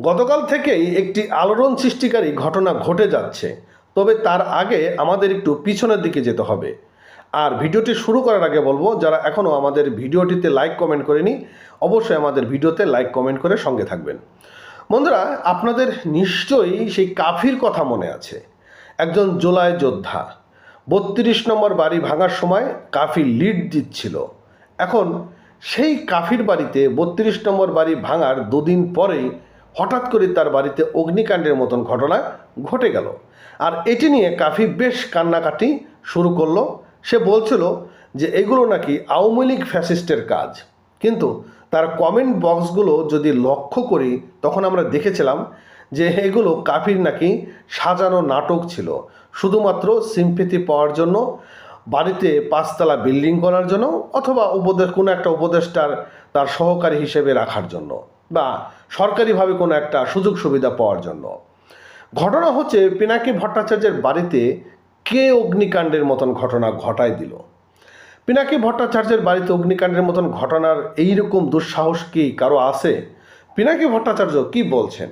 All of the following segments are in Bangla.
গতকাল থেকেই একটি আলোড়ন সৃষ্টিকারী ঘটনা ঘটে যাচ্ছে। তবে তার আগে আমাদের একটু পিছনের দিকে যেতে হবে। আর ভিডিওটি শুরু করার আগে বলব, যারা এখনও আমাদের ভিডিওটিতে লাইক কমেন্ট করেনি, অবশ্যই আমাদের ভিডিওতে লাইক কমেন্ট করে সঙ্গে থাকবেন। বন্ধুরা, আপনাদের নিশ্চয়ই সেই কাফির কথা মনে আছে। একজন জোলাই যোদ্ধা। বত্রিশ নম্বর বাড়ি ভাঙার সময় কাফি লিড দিচ্ছিল। এখন সেই কাফির বাড়িতে বত্রিশ নম্বর বাড়ি ভাঙার দুদিন পরেই হঠাৎ করে তার বাড়িতে অগ্নিকাণ্ডের মতন ঘটনা ঘটে গেল। আর এটি নিয়ে কাফি বেশ কান্নাকাটি শুরু করল। সে বলছিল যে, এগুলো নাকি আওয়ামী লীগ ফ্যাসিস্টের কাজ। কিন্তু তার কমেন্ট বক্সগুলো যদি লক্ষ্য করি, তখন আমরা দেখেছিলাম যে, এগুলো কাফির নাকি সাজানো নাটক ছিল। শুধুমাত্র সিম্পেথি পাওয়ার জন্য, বাড়িতে পাঁচতলা বিল্ডিং করার জন্য, অথবা উপদেশ, কোনো একটা উপদেষ্টার তার সহকারী হিসেবে রাখার জন্য। বা সরকারিভাবে কোনো একটা সুযোগ সুবিধা পাওয়ার জন্য। ঘটনা হচ্ছে, পিনাকি ভট্টাচার্যের বাড়িতে কে অগ্নিকাণ্ডের মতন ঘটনা ঘটায় দিল? পিনাকি ভট্টাচার্যের বাড়িতে অগ্নিকাণ্ডের মতন ঘটনার এইরকম দুঃসাহস কি কারও আছে? পিনাকি ভট্টাচার্য কি বলছেন?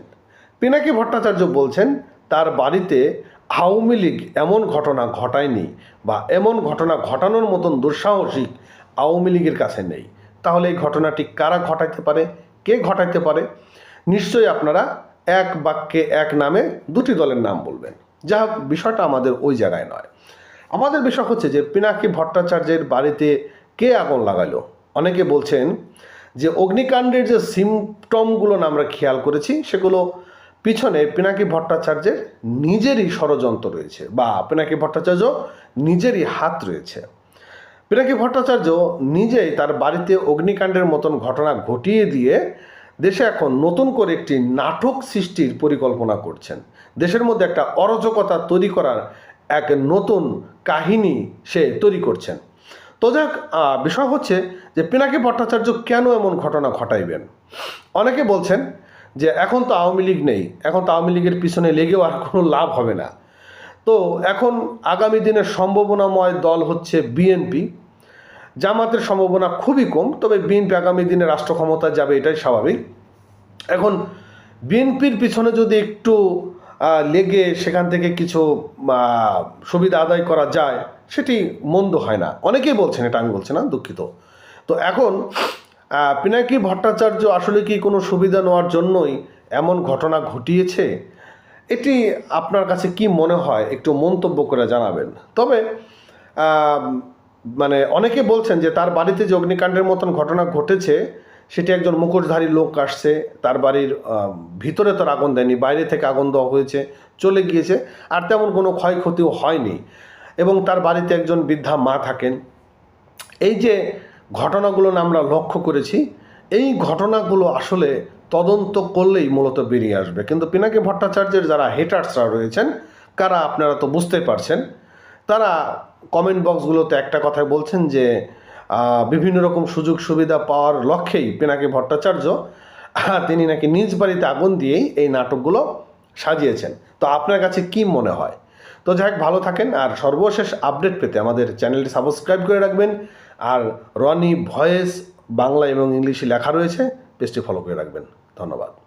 পিনাকি ভট্টাচার্য বলছেন, তার বাড়িতে আওয়ামী লীগ এমন ঘটনা ঘটায়নি বা এমন ঘটনা ঘটানোর মতন দুঃসাহসিক আওয়ামী লীগের কাছে নেই। তাহলে এই ঘটনাটি কারা ঘটাইতে পারে? কে ঘটাইতে পারে? নিশ্চয়ই আপনারা এক বাক্যে এক নামে দুটি দলের নাম বলবেন। যা বিষয়টা আমাদের ওই জায়গায় নয়। আমাদের বিষয় হচ্ছে যে, পিনাকি ভট্টাচার্যের বাড়িতে কে আগুন লাগালো? অনেকে বলছেন যে, অগ্নিকাণ্ডের যে সিমটমগুলো আমরা খেয়াল করেছি, সেগুলো পিছনে পিনাকি ভট্টাচার্যের নিজেরই ষড়যন্ত্র রয়েছে বা পিনাকি ভট্টাচার্য নিজেরই হাত রয়েছে। পিনাকি ভট্টাচার্য নিজেই তার বাড়িতে অগ্নিকাণ্ডের মতন ঘটনা ঘটিয়ে দিয়ে দেশে এখন নতুন করে একটি নাটক সৃষ্টির পরিকল্পনা করছেন। দেশের মধ্যে একটা অরাজকতা তৈরি করার এক নতুন কাহিনী সে তৈরি করছেন। তো যাক বিষয় হচ্ছে যে পিনাকি ভট্টাচার্য কেন এমন ঘটনা ঘটাইবেন? অনেকে বলছেন যে এখন তো আওয়ামী লীগ নেই, এখন তো আওয়ামী লীগের পিছনে লেগেও আর কোনো লাভ হবে না। তো এখন আগামী দিনের সম্ভাবনাময় দল হচ্ছে বিএনপি। জামাতের সম্ভাবনা খুবই কম, তবে বিএনপি আগামী দিনে রাষ্ট্র ক্ষমতায় যাবে এটাই স্বাভাবিক। এখন বিএনপির পিছনে যদি একটু লেগে সেখান থেকে কিছু সুবিধা আদায় করা যায়, সেটি মন্দ হয় না। অনেকেই বলছেন, এটা আমি বলছি না, দুঃখিত। তো এখন পিনাকি ভট্টাচার্য আসলে কি কোনো সুবিধা নেওয়ার জন্যই এমন ঘটনা ঘটিয়েছে? এটি আপনার কাছে কি মনে হয়? একটু মন্তব্য করে জানাবেন। তবে মানে অনেকে বলছেন যে তার বাড়িতে যে অগ্নিকাণ্ডের মতন ঘটনা ঘটেছে, সেটি একজন মুখোশধারী লোক আসছে, তার বাড়ির ভিতরে তো আর আগুন দেয়নি, বাইরে থেকে আগুন দেওয়া হয়েছে, চলে গিয়েছে, আর তেমন কোনো ক্ষয়ক্ষতিও হয়নি। এবং তার বাড়িতে একজন বৃদ্ধা মা থাকেন। এই যে ঘটনাগুলো আমরা লক্ষ্য করেছি, এই ঘটনাগুলো আসলে তদন্ত করলেই মূলত বেরিয়ে আসবে। কিন্তু পিনাকি ভট্টাচার্যের যারা হেটার্সরা রয়েছেন, কারা আপনারা তো বুঝতে পারছেন, তারা কমেন্ট বক্সগুলোতে একটা কথাই বলছেন যে বিভিন্ন রকম সুযোগ সুবিধা পাওয়ার লক্ষ্যেই পিনাকি ভট্টাচার্য তিনি নাকি নিজ বাড়িতে আগুন দিয়েই এই নাটকগুলো সাজিয়েছেন। তো আপনার কাছে কি মনে হয়? তো যাই হোক, ভালো থাকেন আর সর্বশেষ আপডেট পেতে আমাদের চ্যানেলটি সাবস্ক্রাইব করে রাখবেন। আর রনি ভয়েস বাংলা এবং ইংলিশে লেখা রয়েছে, পেজটি ফলো করে রাখবেন। ধন্যবাদ।